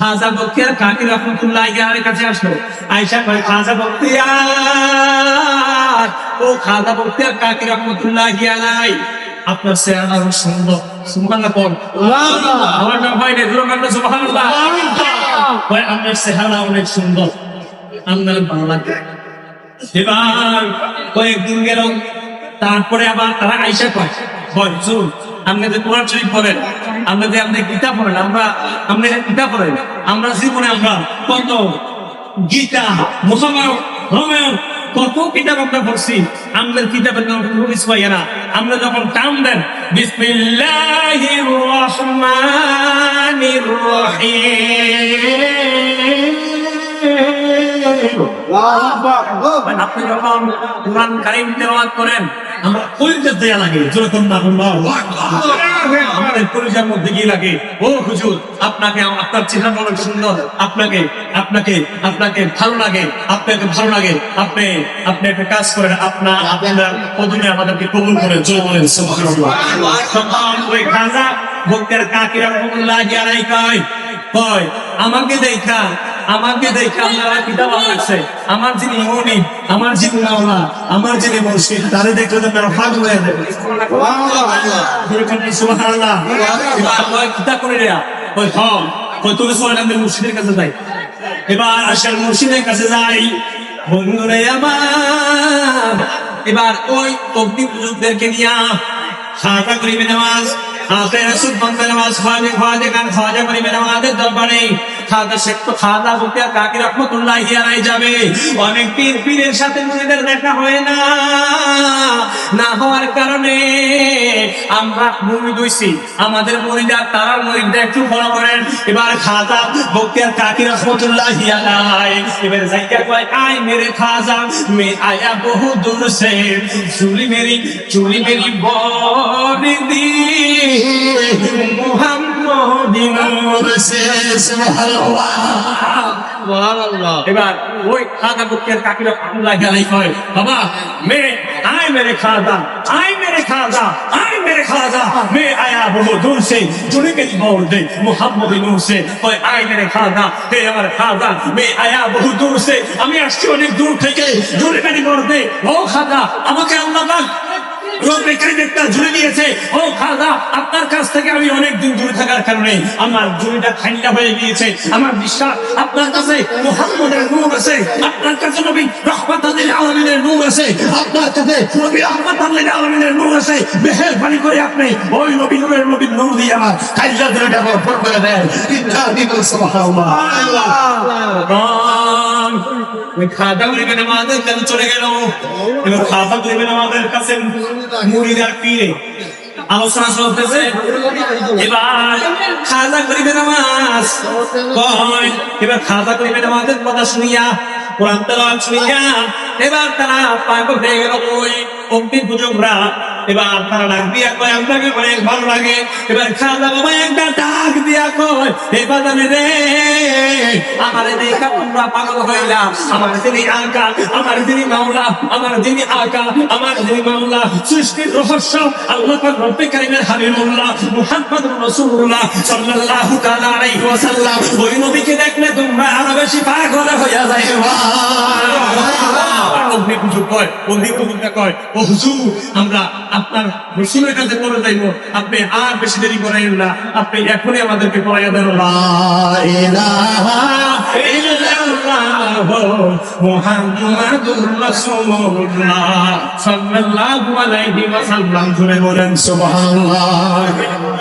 খাজা বক্তিয়ার কাকি রহমতুল্লাহ ইয়ারের কাছে আসলো। আয়সা কয় খাজা বক্তিয়ার ও খাজা বক্তিয়ার কাকি রহমতুল্লাহ ইয়ালাই আপনার চেহারা অনেক সুন্দর। সুবহানাল্লাহ বল আমার নাম ভাই রে দুরকার সুবহানাল্লাহ। ভাই আপনার চেহারা অনেক সুন্দর। আপনার ভালো লাগে এবার কয়েকদিন গেল তারপরে আবার তারা আইসা কয় হয় চুল আপনি যে কোরআন শরীফ পড়েন আপনি যে আপনি গীতা পড়েন আমরা আপনি গীতা পড়েন আমরা জীবনে আমরা কত গীতা মুসলমান রমেন কত কিতাব আমরা পড়ছি আমাদের কিতাবের নাম রুবিস পাই না আমরা যখন টান দেন বিসমিল্লাহির রহমানির রহিম। আপনি যখন কোরআন কারিম তেলাওয়াত করেন আমরা কলিজা দেয়া লাগে যেরকম আমাদের কলিজার মধ্যে কি লাগে? ও হুজুর, আপনাকে আপনার চেহারা অনেক সুন্দর। আপনাকে আপনাকে আপনাকে ভালো লাগে, আপনাকে ভালো লাগে। আপনি আপনি একটা কাজ করেন, আপনার আপনার কদমে আমাদেরকে কবুল করেন জয় বলেন ভক্তের কাকিরা কয় আমাকে দেখা আমাকে দেখা আপনারা কিতাব আছে আমার যিনি মনি আমার যিনি মাওলা, আমার যিনি মুর্শিদ, তারে দেখলে তো মেরা ফাগ হয়ে যাবে সুবহানাল্লাহ। কিতাব করে রে ওই হম ওই তুমি মুর্শিদের কাছে যাই। এবার আসল মুর্শিদের কাছে যাই। বন্ধুরে আমার, এবার ওই অগ্নি পুজুকদেরকে নিয়ে খাতা করিবে নামাজ হাতে রসুদ বন্ধ নামাজ খাওয়াজে খাওয়াজে গান খাওয়াজে করিবে নামাজের দরবারে খাদা শেখ তো কাকি রহমতুল্লাহ যাবে। অনেক পীর পীরের সাথে মুড়িদের দেখা হয় না। না হওয়ার কারণে আমরা মুড়ি দইছি আমাদের মুড়িদা মুড়িদা একটু ফলো করেন। এবার খাজা বক্তিয়ার কাকি রহমতুল্লাহ ইয়ালাই এবার জায়গা কয়, আয় মেরে খাজা, মে আয়া বহু দূর সে। চুলি মেরি চুলি মেরি বড়ি মুহাম্মদি নূর সে সুবহানাল্লাহ এবার ওই খাজা বক্তিয়ার কাকি রহমতুল্লাহ ইয়ালাই কয় বাবা মে আয় মেরে খাজা আয় मेरे खाजा आए मेरे खाजा मैं आया बहुत दूर से जुड़े के मोड़ दे मोहम्मद नूर से ओए आए मेरे खाजा হে আমার খাজা मैं आया बहुत दूर से আমি আসছি অনেক দূর থেকে জুড়ে কানি মোড় দে ও খাজা আমাকে আল্লাহ রোগে কাইদেরটা জুড়ে দিয়েছে। ও খাজা আপনার কাছ থেকে আমি অনেক দিন দূরে থাকার কারণে আমার জুড়িটা খাইলা হয়ে গিয়েছে। আমার বিশ্বাস আপনার কাছে মোহাম্মদের নূর আছে। আপনার কাছে নবী রহমত আলমিনের নূর আছে। আপনার কাছে নবী রহমত আলমিনের নূর আছে। মেহেরবানি করে আপনি ওই নবী নূরের নবী নূর দিয়ে আমার খাইলা জুড়িটা ভরপুর করে দেন। ইন্না দিবু সুবহানাল্লাহ। ওই খাতা গরিবের আমাদের কাছে চলে গেল। এবার খাতা গরিবের আমাদের কাছে মুড়িদার পীরে আলোচনা চলতেছে। এবার খাজা করিবে নামাজ কয়? এবার খাজা করিবে নামাজের কথা শুনিয়া, কোরআন তেলাওয়াত শুনিয়া, এবার তারা পাগল হয়ে গেল ওই অগ্নি পূজকরা এবার তারা ডাক দিয়া কয় আপনাকে অনেক ভালো লাগে। এবার খাজা বাবা একটা ডাক দিয়া কয় হে বাজানে রে, আমার দেখা তোমরা পাগল হইলা আমার যিনি আকা, আমার যিনি মাওলা, আমার যিনি আকা, আমার যিনি মাওলা, সৃষ্টির রহস্য আল্লাহ রব্বে কারিমের হাবিবুল্লাহ মুহাম্মদুর রাসূলুল্লাহ সাল্লাল্লাহু তাআলা আলাইহি ওয়াসাল্লাম। ওই নবীকে দেখলে তোমরা আরও বেশি পাগল হইয়া যাইবা। পুজো কয় অগ্নি পুজোটা কয়, ও হুজুর, আমরা আপনার রসুলের কাছে পড়ে যাইব। আপনি আর বেশি দেরি করাইন না। আপনি এখনই আমাদেরকে পড়াইয়া দেন। মুহাম্মাদুর রাসূলুল্লাহ। সাল্লাল্লাহু আলাইহি ওয়াসাল্লাম। জুড়ে বলেন, সুবহানাল্লাহ।